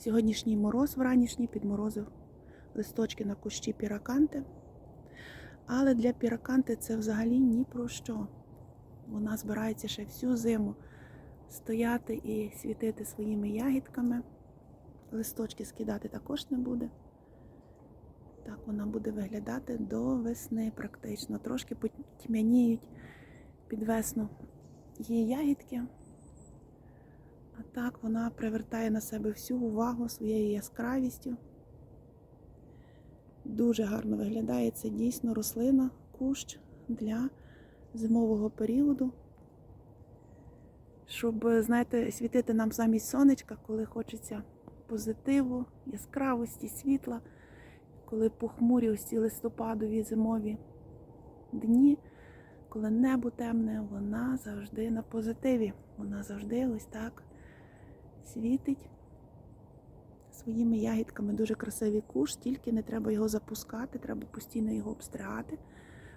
Сьогоднішній мороз вранішній підморозив листочки на кущі піраканти. Але для піраканти це взагалі ні про що. Вона збирається ще всю зиму стояти і світити своїми ягідками. Листочки скидати також не буде. Так вона буде виглядати до весни практично. Трошки потьмяніють під весну її ягідки. А так вона привертає на себе всю увагу своєю яскравістю. Дуже гарно виглядає це дійсно рослина, кущ для зимового періоду. Щоб, знаєте, світити нам замість сонечка, коли хочеться позитиву, яскравості, світла, коли похмурі ось ці листопадові зимові дні, коли небо темне, вона завжди на позитиві. Вона завжди ось так світить своїми ягідками. Дуже красивий куш, тільки не треба його запускати, треба постійно його обстригати.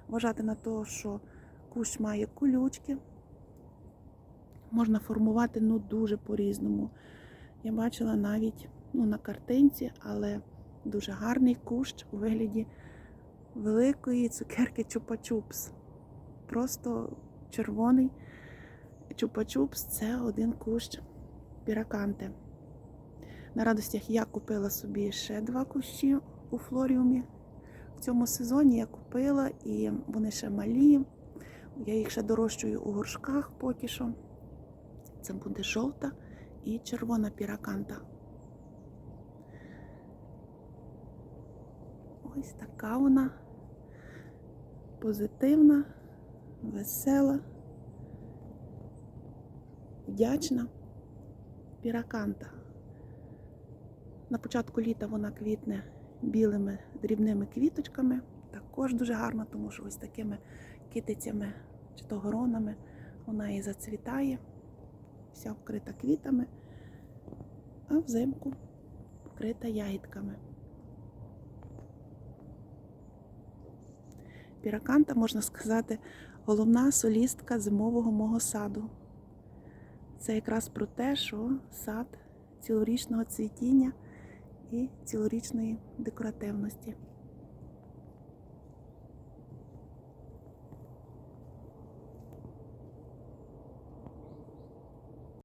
Вважати на те, що кущ має колючки. Можна формувати ну, дуже по-різному. Я бачила навіть ну, на картинці, але дуже гарний кущ у вигляді великої цукерки чупа-чупс. Просто червоний чупа-чупс це один кущ піраканти. На радостях я купила собі ще два кущі у флоріумі. В цьому сезоні я купила і вони ще малі. Я їх ще дорощую у горшках поки що. Це буде жовта і червона піраканта. Ось така вона позитивна, весела, вдячна піраканта. На початку літа вона квітне білими дрібними квіточками. Також дуже гарно, тому що ось такими китицями чи то горонами вона і зацвітає, вся вкрита квітами, а взимку вкрита ягідками. Піраканта, можна сказати, головна солістка зимового мого саду. Це якраз про те, що сад цілорічного цвітіння і цілорічної декоративності.